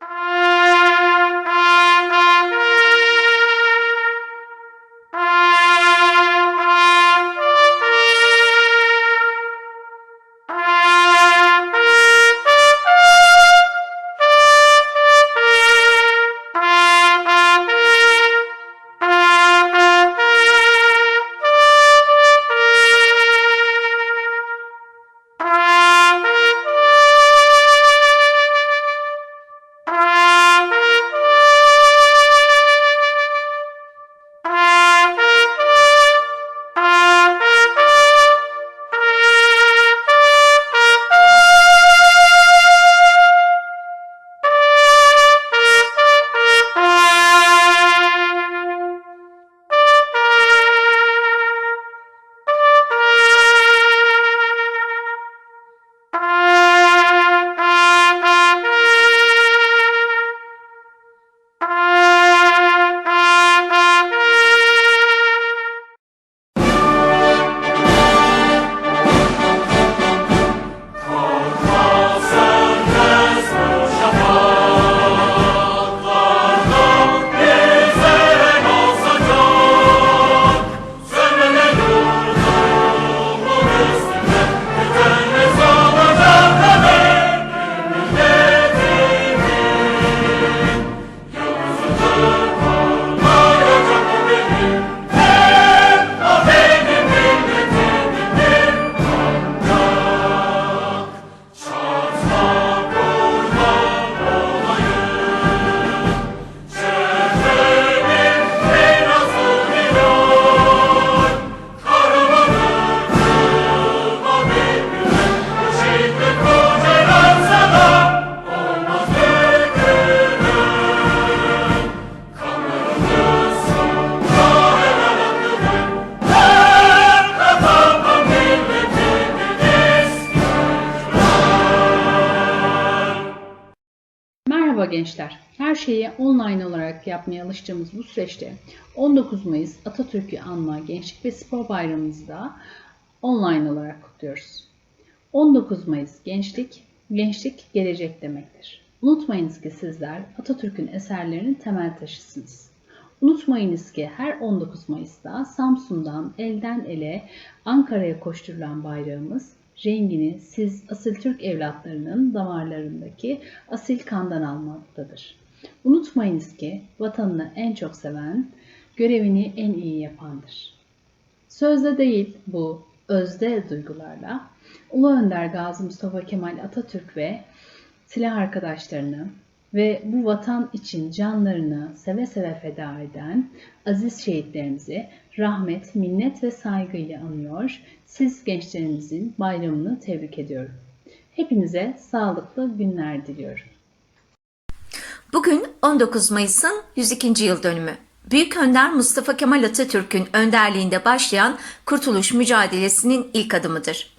Ah! Gençler. Her şeyi online olarak yapmaya alıştığımız bu süreçte 19 Mayıs Atatürk'ü anma Gençlik ve Spor Bayramımızı da online olarak kutluyoruz. 19 Mayıs gençlik, gençlik gelecek demektir. Unutmayınız ki sizler Atatürk'ün eserlerinin temel taşısınız. Unutmayınız ki her 19 Mayıs'ta Samsun'dan elden ele Ankara'ya koşturulan bayrağımız rengini siz asil Türk evlatlarının damarlarındaki asil kandan almaktadır. Unutmayınız ki vatanını en çok seven, görevini en iyi yapandır. Sözde değil bu özde duygularla Ulu Önder Gazi Mustafa Kemal Atatürk ve silah arkadaşlarını ve bu vatan için canlarını seve seve feda eden aziz şehitlerimizi rahmet, minnet ve saygıyla anıyor. Siz gençlerimizin bayramını tebrik ediyorum. Hepinize sağlıklı günler diliyorum. Bugün 19 Mayıs'ın 102. yıl dönümü. Büyük Önder Mustafa Kemal Atatürk'ün önderliğinde başlayan kurtuluş mücadelesinin ilk adımıdır.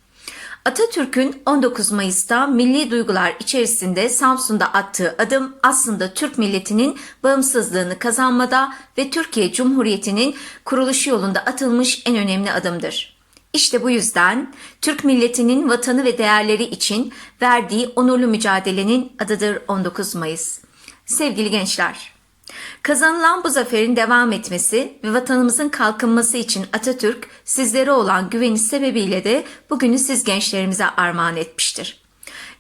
Atatürk'ün 19 Mayıs'ta milli duygular içerisinde Samsun'da attığı adım aslında Türk milletinin bağımsızlığını kazanmada ve Türkiye Cumhuriyeti'nin kuruluşu yolunda atılmış en önemli adımdır. İşte bu yüzden Türk milletinin vatanı ve değerleri için verdiği onurlu mücadelenin adıdır 19 Mayıs. Sevgili gençler, Kazanılan bu zaferin devam etmesi ve vatanımızın kalkınması için Atatürk sizlere olan güveni sebebiyle de bugünü siz gençlerimize armağan etmiştir.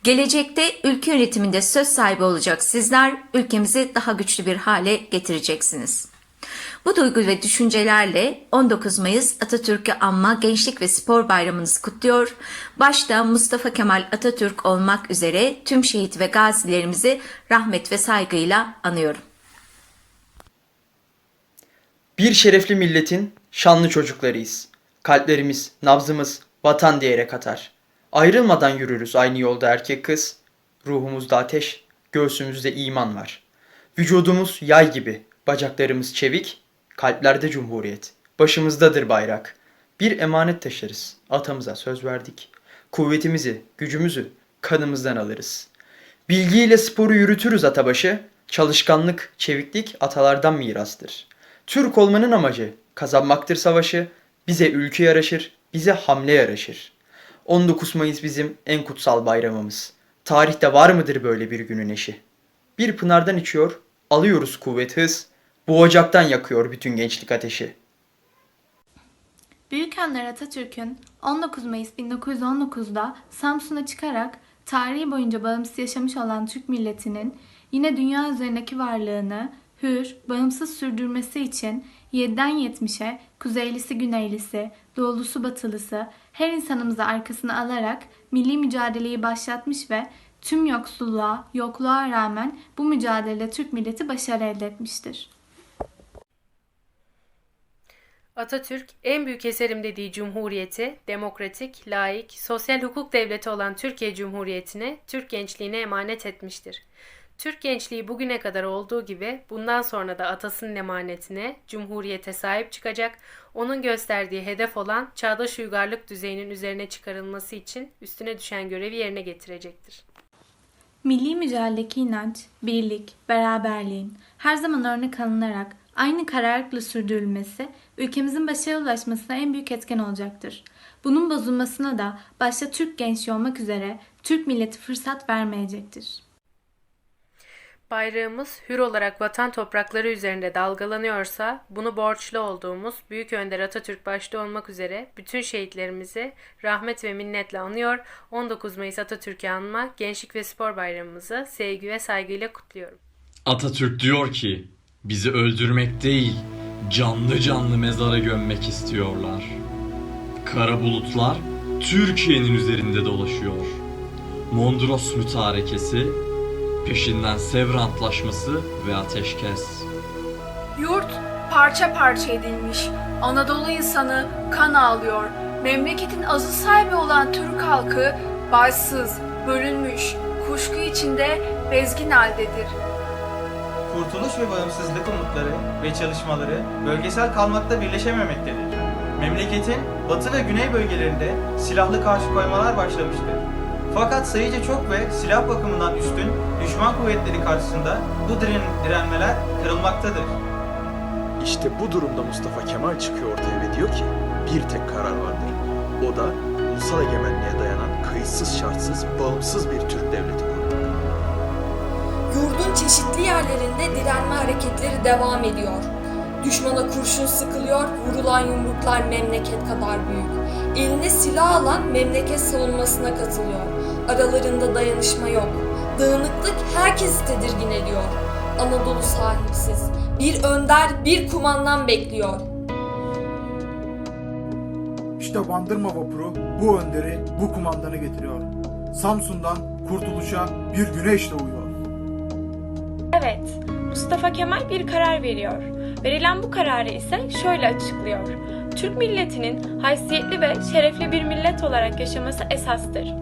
Gelecekte ülke yönetiminde söz sahibi olacak sizler ülkemizi daha güçlü bir hale getireceksiniz. Bu duygu ve düşüncelerle 19 Mayıs Atatürk'ü anma Gençlik ve Spor Bayramınızı kutluyor. Başta Mustafa Kemal Atatürk olmak üzere tüm şehit ve gazilerimizi rahmet ve saygıyla anıyorum. Bir şerefli milletin şanlı çocuklarıyız. Kalplerimiz, nabzımız vatan diyerek atar. Ayrılmadan yürürüz aynı yolda erkek kız. Ruhumuzda ateş, göğsümüzde iman var. Vücudumuz yay gibi, bacaklarımız çevik, kalplerde cumhuriyet. Başımızdadır bayrak. Bir emanet taşırız, atamıza söz verdik. Kuvvetimizi, gücümüzü kanımızdan alırız. Bilgiyle sporu yürütürüz atabaşı. Çalışkanlık, çeviklik atalardan mirastır. Türk olmanın amacı kazanmaktır savaşı. Bize ülke yaraşır, bize hamle yaraşır. 19 Mayıs bizim en kutsal bayramımız. Tarihte var mıdır böyle bir günün eşi? Bir pınardan içiyor, alıyoruz kuvvet hız. Bu ocaktan yakıyor bütün gençlik ateşi. Büyük Önder Atatürk'ün 19 Mayıs 1919'da Samsun'a çıkarak tarihi boyunca bağımsız yaşamış olan Türk milletinin yine dünya üzerindeki varlığını hür, bağımsız sürdürmesi için 7'den 70'e kuzeylisi güneylisi, doğulusu batılısı her insanımızı arkasına alarak milli mücadeleyi başlatmış ve tüm yoksulluğa, yokluğa rağmen bu mücadelede Türk milleti başarı elde etmiştir. Atatürk en büyük eserim dediği cumhuriyeti, demokratik, laik, sosyal hukuk devleti olan Türkiye Cumhuriyeti'ne, Türk gençliğine emanet etmiştir. Türk gençliği bugüne kadar olduğu gibi bundan sonra da atasının emanetine, cumhuriyete sahip çıkacak, onun gösterdiği hedef olan çağdaş uygarlık düzeyinin üzerine çıkarılması için üstüne düşen görevi yerine getirecektir. Milli mücadeledeki inanç, birlik, beraberliğin her zaman örnek alınarak aynı kararlılıkla sürdürülmesi ülkemizin başarıya ulaşmasına en büyük etken olacaktır. Bunun bozulmasına da başta Türk gençliği olmak üzere Türk milleti fırsat vermeyecektir. Bayrağımız hür olarak vatan toprakları üzerinde dalgalanıyorsa bunu borçlu olduğumuz Büyük Önder Atatürk başta olmak üzere bütün şehitlerimizi rahmet ve minnetle anıyor. 19 Mayıs Atatürk'ü anma Gençlik ve Spor Bayramımızı sevgi ve saygıyla kutluyorum. Atatürk diyor ki bizi öldürmek değil canlı canlı mezara gömmek istiyorlar. Kara bulutlar Türkiye'nin üzerinde dolaşıyor. Mondros mütarekesi, peşinden Sevr Antlaşması ve ateşkes. Yurt parça parça edilmiş. Anadolu insanı kan ağlıyor. Memleketin azı sahibi olan Türk halkı baysız, bölünmüş, kuşku içinde bezgin haldedir. Kurtuluş ve bağımsızlık umutları ve çalışmaları bölgesel kalmakta birleşememektedir. Memleketin batı ve güney bölgelerinde silahlı karşı koymalar başlamıştır. Fakat sayıca çok ve silah bakımından üstün düşman kuvvetleri karşısında bu diren direnmeler kırılmaktadır. İşte bu durumda Mustafa Kemal çıkıyor ortaya ve diyor ki bir tek karar vardır. O da ulusal egemenliğe dayanan kayıtsız şartsız bağımsız bir Türk devleti kurmak. Yurdun çeşitli yerlerinde direnme hareketleri devam ediyor. Düşmana kurşun sıkılıyor, vurulan yumruklar memleket kadar büyük. Eline silah alan memleket savunmasına katılıyor. Aralarında dayanışma yok. Dağınıklık herkesi tedirgin ediyor. Anadolu sahipsiz. Bir önder, bir kumandan bekliyor. İşte Bandırma vapuru bu önderi, bu kumandanı getiriyor. Samsun'dan kurtuluşa bir güneş doğuyor. Evet, Mustafa Kemal bir karar veriyor. Verilen bu kararı ise şöyle açıklıyor. Türk milletinin haysiyetli ve şerefli bir millet olarak yaşaması esastır.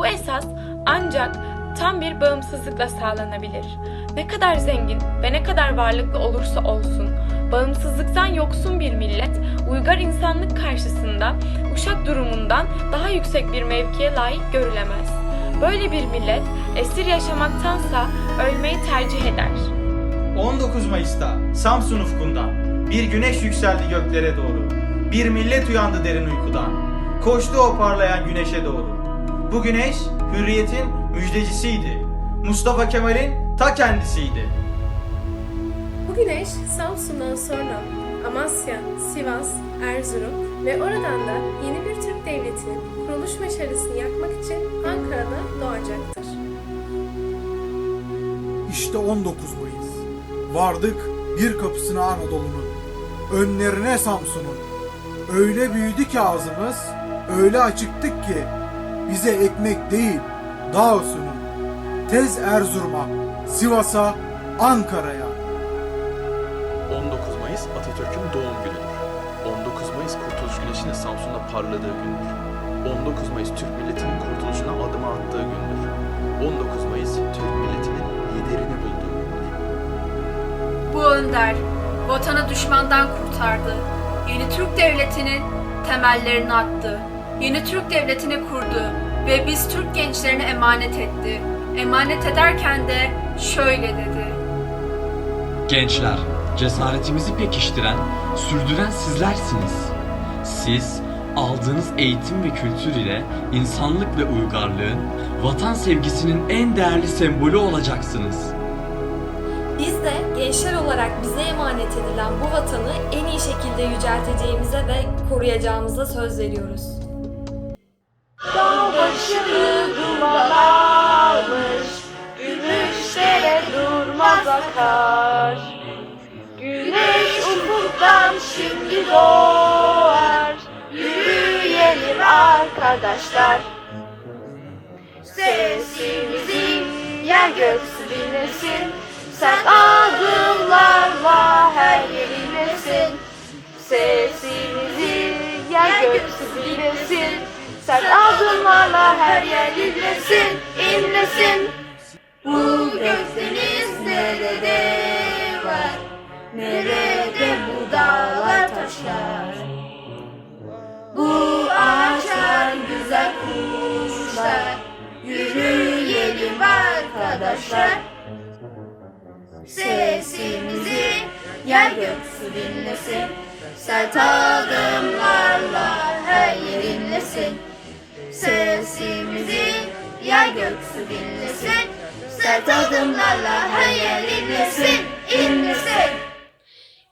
Bu esas ancak tam bir bağımsızlıkla sağlanabilir. Ne kadar zengin ve ne kadar varlıklı olursa olsun, bağımsızlıktan yoksun bir millet, uygar insanlık karşısında uşak durumundan daha yüksek bir mevkiye layık görülemez. Böyle bir millet esir yaşamaktansa ölmeyi tercih eder. 19 Mayıs'ta Samsun ufkundan bir güneş yükseldi göklere doğru. Bir millet uyandı derin uykudan. Koştu o parlayan güneşe doğru. Bu güneş hürriyetin müjdecisiydi. Mustafa Kemal'in ta kendisiydi. Bu güneş Samsun'dan sonra Amasya, Sivas, Erzurum ve oradan da yeni bir Türk devletinin kuruluş meşalesini yakmak için Ankara'da doğacaktır. İşte 19 Mayıs. Vardık bir kapısına Anadolu'nun. Önlerine Samsun'un. Öyle büyüdü ki ağzımız, öyle açıktık ki bize ekmek değil, dağ sunun. Tez Erzurum'a, Sivas'a, Ankara'ya. 19 Mayıs Atatürk'ün doğum günüdür. 19 Mayıs Kurtuluş Güneşi'nin Samsun'da parladığı gündür. 19 Mayıs Türk milletinin kurtuluşuna adım attığı gündür. 19 Mayıs Türk milletinin liderini bulduğu gündür. Bu önder vatanı düşmandan kurtardı. Yeni Türk devletinin temellerini attı. Yeni Türk devletini kurdu ve biz Türk gençlerine emanet etti. Emanet ederken de şöyle dedi. Gençler, cesaretimizi pekiştiren, sürdüren sizlersiniz. Siz aldığınız eğitim ve kültür ile insanlık ve uygarlığın, vatan sevgisinin en değerli sembolü olacaksınız. Gençler olarak bize emanet edilen bu vatanı en iyi şekilde yücelteceğimize ve koruyacağımıza söz veriyoruz. Başını duman almış Gümüşlere durmaz akar. Güneş ufuktan şimdi doğar Yürüyelim arkadaşlar. Sesimizi yer göksü dinlesin Sen adımlarla her yer inlesin, inlesin. Bu gökdeniz nerede var. Nerede bu dağlar taşlar? Bu ağaçlar güzel kuşlar. Yürüyelim arkadaşlar. Sesimizi yer göksü dinlesin. Sert adımlarla her yer inlesin Sesimizi yer göksü dinlesin Sert adımlarla yer inlesin, inlesin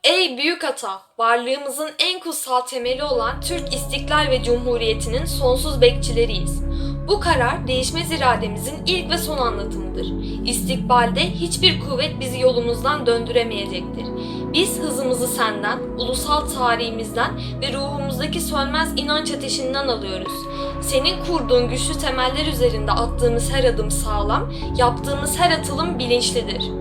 Ey büyük ata, varlığımızın en kutsal temeli olan Türk İstiklal ve Cumhuriyeti'nin sonsuz bekçileriyiz. Bu karar değişmez irademizin ilk ve son anlatımıdır. İstikbalde hiçbir kuvvet bizi yolumuzdan döndüremeyecektir. Biz hızımızı senden, ulusal tarihimizden ve ruhumuzdaki sönmez inanç ateşinden alıyoruz. Senin kurduğun güçlü temeller üzerinde attığımız her adım sağlam, yaptığımız her atılım bilinçlidir.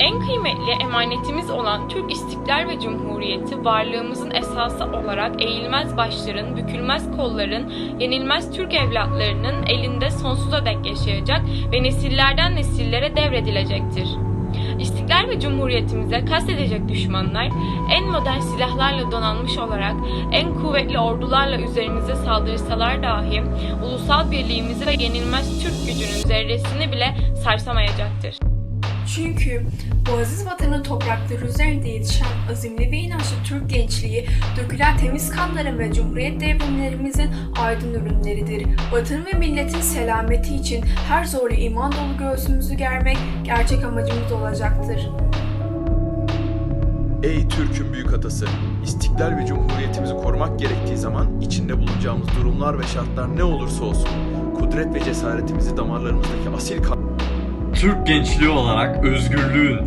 En kıymetli emanetimiz olan Türk İstiklal ve Cumhuriyeti varlığımızın esası olarak eğilmez başların, bükülmez kolların, yenilmez Türk evlatlarının elinde sonsuza dek yaşayacak ve nesillerden nesillere devredilecektir. İstiklal ve Cumhuriyetimize kastedecek düşmanlar en modern silahlarla donanmış olarak en kuvvetli ordularla üzerimize saldırsalar dahi ulusal birliğimizi ve yenilmez Türk gücünün zerresini bile sarsamayacaktır. Çünkü bu aziz vatanın toprakları üzerinde yetişen azimli ve inançlı Türk gençliği, dökülen temiz kanların ve Cumhuriyet devrimlerimizin aydın ürünleridir. Vatan ve milletin selameti için her zorlu iman dolu göğsümüzü germek gerçek amacımız olacaktır. Ey Türk'ün büyük atası! İstiklal ve Cumhuriyetimizi korumak gerektiği zaman içinde bulunacağımız durumlar ve şartlar ne olursa olsun kudret ve cesaretimizi damarlarımızdaki asil kan Türk gençliği olarak özgürlüğün,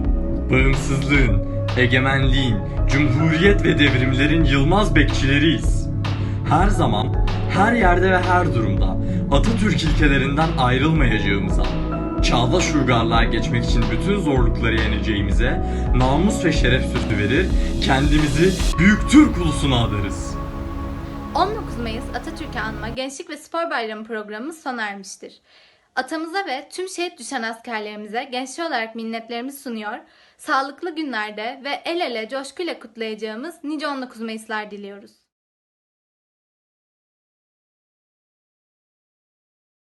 bağımsızlığın, egemenliğin, cumhuriyet ve devrimlerin yılmaz bekçileriyiz. Her zaman, her yerde ve her durumda Atatürk ilkelerinden ayrılmayacağımıza, çağdaş uygarlığa geçmek için bütün zorlukları yeneceğimize namus ve şeref sözü verir, kendimizi büyük Türk ulusuna adarız. 19 Mayıs Atatürk'ü anma Gençlik ve Spor Bayramı programımız sona ermiştir. Atamıza ve tüm şehit düşen askerlerimize gençler olarak minnetlerimizi sunuyor, sağlıklı günlerde ve el ele coşkuyla kutlayacağımız nice 19 Mayıs'lar diliyoruz.